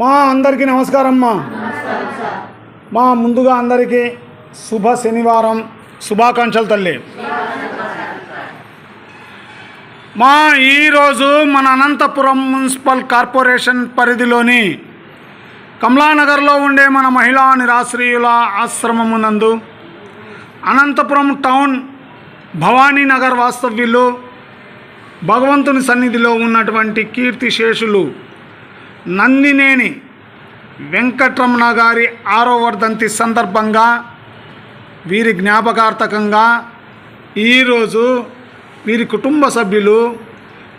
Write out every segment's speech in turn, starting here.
మా అందరికీ నమస్కారం మా. మా ముందుగా అందరికీ శుభ శనివారం శుభాకాంక్షలు తల్లి. మా ఈరోజు మన అనంతపురం మున్సిపల్ కార్పొరేషన్ పరిధిలోని కమలానగర్లో ఉండే మన మహిళా నిరాశ్రయుల ఆశ్రమమునందు అనంతపురం టౌన్ భవానీనగర్ వాస్తవ్యులు భగవంతుని సన్నిధిలో ఉన్నటువంటి కీర్తిశేషులు నందినేని వెంకట్రమణ గారి ఆరో వర్ధంతి సందర్భంగా వీరి జ్ఞాపకార్థకంగా ఈరోజు వీరి కుటుంబ సభ్యులు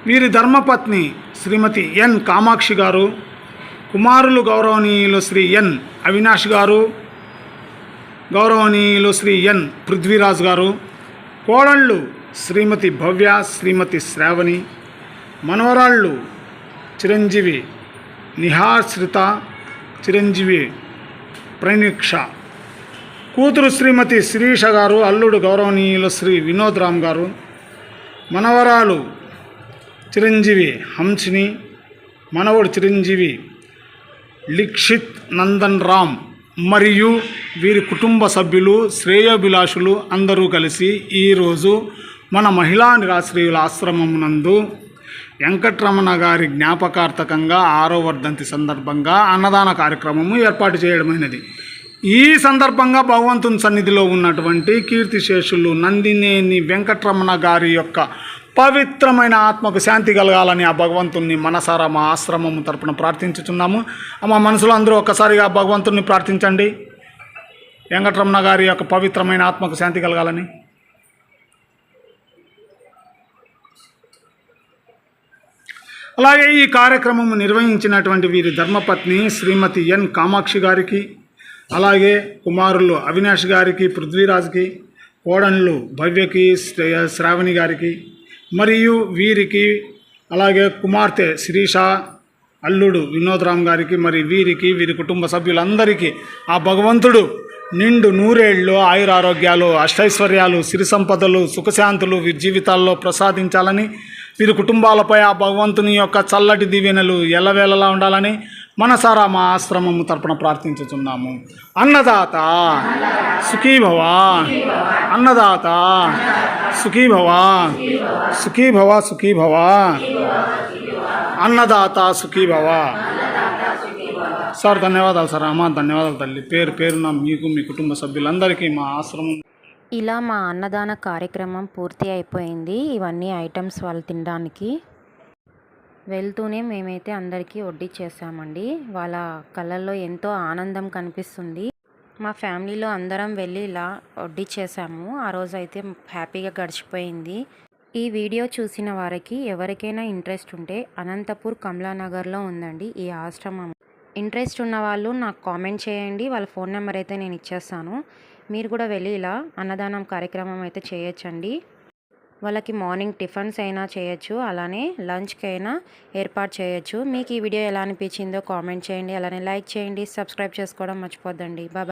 వీరి ధర్మపత్ని శ్రీమతి ఎన్ కామాక్షి గారు కుమారులు గౌరవనీయులు శ్రీ ఎన్ అవినాష్ గారు గౌరవనీయులు శ్రీ ఎన్ పృథ్వీరాజ్ గారు కోడళ్ళు శ్రీమతి భవ్య శ్రీమతి శ్రావణి మనవరాళ్ళు చిరంజీవి నిహాశ్రిత చిరంజీవి ప్రణీక్ష. కూతురు శ్రీమతి శిరీష గారు అల్లుడు గౌరవనీయులు శ్రీ వినోద్ రామ్ గారు మనవరాలు చిరంజీవి హంసిని మనవడు చిరంజీవి లిక్షిత్ నందన్ రామ్ మరియు వీరి కుటుంబ సభ్యులు శ్రేయోభిలాషులు అందరూ కలిసి ఈరోజు మన మహిళా నిరాశ్రయుల ఆశ్రమం నందు వెంకట్రమణ గారి జ్ఞాపకార్థకంగా ఆరో వర్ధంతి సందర్భంగా అన్నదాన కార్యక్రమము ఏర్పాటు చేయడమైనది. ఈ సందర్భంగా భగవంతుని సన్నిధిలో ఉన్నటువంటి కీర్తిశేషులు నందినేని వెంకట్రమణ గారి యొక్క పవిత్రమైన ఆత్మకు శాంతి కలగాలని ఆ భగవంతుని మనసారా మా ఆశ్రమము తరపున ప్రార్థించుచున్నాము. మా మనసులో అందరూ ఒక్కసారిగా భగవంతుని భగవంతుణ్ణి ప్రార్థించండి. వెంకట్రమణ గారి యొక్క పవిత్రమైన ఆత్మకు శాంతి కలగాలని. అలాగే ఈ కార్యక్రమం నిర్వహించినటువంటి వీరి ధర్మపత్ని శ్రీమతి ఎన్ కామాక్షి గారికి అలాగే కుమారులు అవినాష్ గారికి పృథ్వీరాజ్కి కోడన్లు భవ్యకి శ్రావణి గారికి మరియు వీరికి అలాగే కుమార్తె శిరీష అల్లుడు వినోద్రామ్ గారికి మరి వీరికి వీరి కుటుంబ సభ్యులందరికీ ఆ భగవంతుడు నిండు నూరేళ్ళు ఆయురారోగ్యాలు అష్టైశ్వర్యాలు సిరి సంపదలు సుఖశాంతులు వీరి జీవితాల్లో ప్రసాదించాలని వీరి కుటుంబాలపై ఆ భగవంతుని యొక్క చల్లటి దీవెనలు ఎల్లవేళలా ఉండాలని మనసారా మా ఆశ్రమము తరపున ప్రార్థించుతున్నాము అన్నదాత సుఖీభవ అన్నదాత సుఖీభవ సుఖీభవ సుఖీభవ అన్నదాత సుఖీభవ. సార్ ధన్యవాదాలు సార్ అమ్మ ధన్యవాదాలు తల్లి. పేరు పేరున మీకు మీ కుటుంబ సభ్యులందరికీ మా ఆశ్రమం ఇలా మా అన్నదాన కార్యక్రమం పూర్తి అయిపోయింది. ఇవన్నీ ఐటమ్స్ వాళ్ళు తినడానికి వెళ్తూనే మేమైతే అందరికీ వడ్డీ చేశామండి. వాళ్ళ కళ్ళల్లో ఎంతో ఆనందం కనిపిస్తుంది. మా ఫ్యామిలీలో అందరం వెళ్ళి ఇలా వడ్డీ చేశాము. ఆ రోజు అయితే హ్యాపీగా గడిచిపోయింది. ఈ వీడియో చూసిన వారికి ఎవరికైనా ఇంట్రెస్ట్ ఉంటే అనంతపూర్ కమలానగర్లో ఉందండి ఈ ఆశ్రమం. ఇంట్రెస్ట్ ఉన్న వాళ్ళు నాకు కామెంట్ చేయండి. వాళ్ళ ఫోన్ నెంబర్ అయితే నేను ఇచ్చేస్తాను. మీరు కూడా వెళ్ళి ఇలా అన్నదానం కార్యక్రమం అయితే చేయొచ్చండి. వాళ్ళకి మార్నింగ్ టిఫిన్స్ అయినా చేయొచ్చు అలానే లంచ్కి అయినా ఏర్పాటు చేయొచ్చు. మీకు ఈ వీడియో ఎలా అనిపించిందో కామెంట్ చేయండి అలానే లైక్ చేయండి సబ్స్క్రైబ్ చేసుకోవడం మర్చిపోద్దండి. బాబా